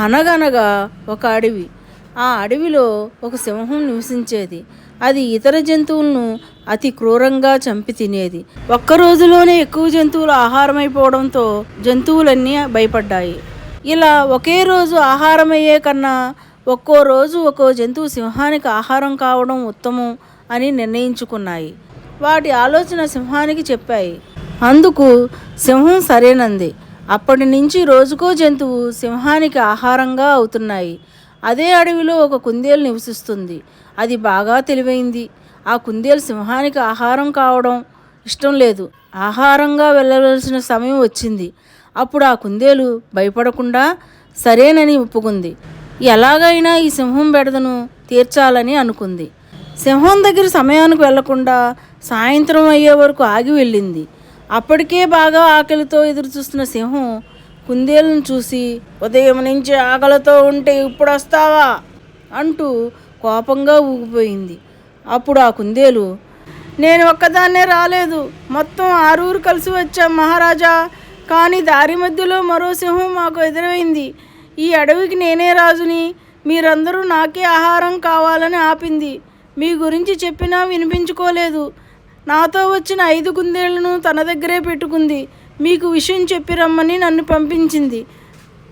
అనగనగా ఒక అడవి. ఆ అడవిలో ఒక సింహం నివసించేది. అది ఇతర జంతువులను అతి క్రూరంగా చంపి తినేది. ఒక్క రోజులోనే ఎక్కువ జంతువులు ఆహారమైపోవడంతో జంతువులన్నీ భయపడ్డాయి. ఇలా ఒకే రోజు ఆహారమయ్యే కన్నా ఒక్కో రోజు ఒక్కో జంతువు సింహానికి ఆహారం కావడం ఉత్తమం అని నిర్ణయించుకున్నాయి. వాటి ఆలోచన సింహానికి చెప్పాయి. అందుకు సింహం సరేనంది. అప్పటి నుంచి రోజుకో జంతువు సింహానికి ఆహారంగా అవుతున్నాయి. అదే అడవిలో ఒక కుందేలు నివసిస్తుంది. అది బాగా తెలివైంది. ఆ కుందేలు సింహానికి ఆహారం కావడం ఇష్టం లేదు. ఆహారంగా వెళ్ళవలసిన సమయం వచ్చింది. అప్పుడు ఆ కుందేలు భయపడకుండా సరేనని ఒప్పుకుంది. ఎలాగైనా ఈ సింహం బెడదను తీర్చాలని అనుకుంది. సింహం దగ్గర సమయానికి వెళ్ళకుండా సాయంత్రం అయ్యే వరకు ఆగి వెళ్ళింది. అప్పటికే బాగా ఆకలితో ఎదురుచూస్తున్న సింహం కుందేలను చూసి ఉదయం నుంచి ఆకలితో ఉంటే ఇప్పుడు వస్తావా అంటూ కోపంగా ఊగిపోయింది. అప్పుడు ఆ కుందేలు నేను ఒక్కదాన్నే రాలేదు. మొత్తం ఆరుగురు కలిసి వచ్చాం మహారాజా. కానీ దారి మధ్యలో మరో సింహం మాకు ఎదురైంది. ఈ అడవికి నేనే రాజుని. మీరందరూ నాకే ఆహారం కావాలని ఆపింది. మీ గురించి చెప్పినా వినిపించుకోలేదు. నాతో వచ్చిన ఐదు కుందేళ్ళను తన దగ్గరే పెట్టుకుంది. మీకు విషయం చెప్పి రమ్మని నన్ను పంపించింది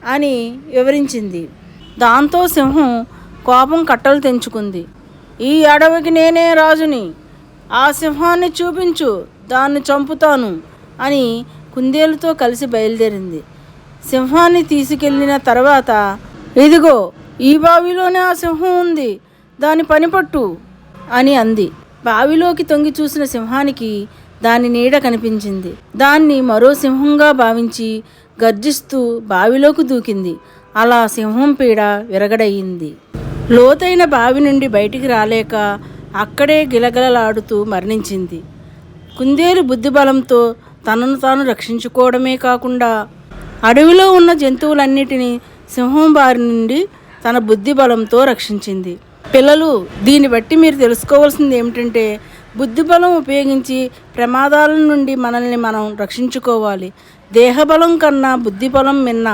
అని వివరించింది. దాంతో సింహం కోపం కట్టలు తెంచుకుంది. ఈ అడవికి నేనే రాజుని. ఆ సింహాన్ని చూపించు దాన్ని చంపుతాను అని కుందేలుతో కలిసి బయలుదేరింది. సింహాన్ని తీసుకెళ్ళిన తర్వాత ఇదిగో ఈ బావిలోనే ఆ సింహం ఉంది. దాని పనిపట్టు అని అంది. బావిలోకి తొంగి చూసిన సింహానికి దాని నీడ కనిపించింది. దాన్ని మరో సింహంగా భావించి గర్జిస్తూ బావిలోకి దూకింది. అలా సింహం పీడ విరగడయింది. లోతైన బావి నుండి బయటికి రాలేక అక్కడే గిలగిలలాడుతూ మరణించింది. కుందేలు బుద్ధిబలంతో తనను తాను రక్షించుకోవడమే కాకుండా అడవిలో ఉన్న జంతువులన్నిటినీ సింహం బారి నుండి తన బుద్ధి బలంతో రక్షించింది. పిల్లలు దీన్ని బట్టి మీరు తెలుసుకోవాల్సింది ఏమిటంటే బుద్ధిబలం ఉపయోగించి ప్రమాదాల నుండి మనల్ని మనం రక్షించుకోవాలి. దేహబలం కన్నా బుద్ధిబలం మిన్న